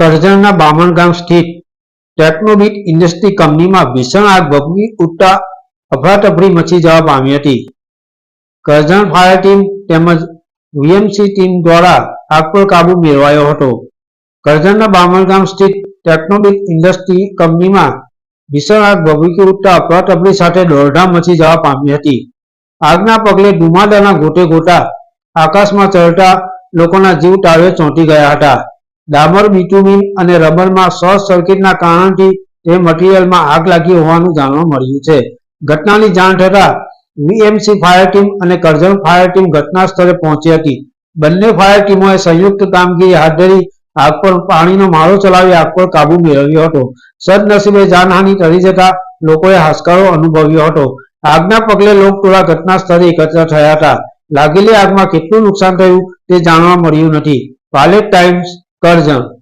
કરજણના બામણગામ સ્થિત ટેકનોબિટ ઇન્ડસ્ટ્રી કંપનીમાં ભીષણ આગ ભભૂકી ઉઠતા અફરાતફરી મચી જવા પામી હતી. કરજણ ફાયર ટીમ તેમજ વીએમસી ટીમ દ્વારા આગ પર કાબુ મેળવાયો હતો. કરજણના બામણગામ સ્થિત ટેકનોબિટ ઇન્ડસ્ટ્રી કંપનીમાં ભીષણ આગ ભભૂકી ઉઠતા અફરાતફરી સાથે દોડધામ મચી જવા પામી હતી. આગના પગલે ધુમાડાના ગોટે ગોટા આકાશમાં ચડતા લોકોના જીવ તાળવે ચોંટી ગયા હતા. ડામર બિટુમિન અને રબરમાં શોર્ટ સર્કિટના કારણથી તે મટીરીયલમાં આગ લાગી હોવાનું જાણવા મળ્યું છે. ઘટનાની જાણ થતાં વીએમસી ફાયર ટીમ અને કરજણ ફાયર ટીમ ઘટના સ્થળે પહોંચી હતી. બંને ફાયર ટીમોએ સંયુક્ત કામગીરી હાથ ધરી આગ પર પાણીનો માળો ચલાવી આગ પર કાબુ મેળવ્યો હતો. સદનસીબે જાનહાનિ ટળી જતા લોકોએ હાશકારો અનુભવ્યો હતો. આગના પગલે લોકટોળા ઘટના સ્થળે એકત્ર થયા હતા. લાગેલી આગમાં કેટલું નુકસાન થયું તે જાણવા મળ્યું નથી. પાલેટ ટાઈમ્સ કરજણ.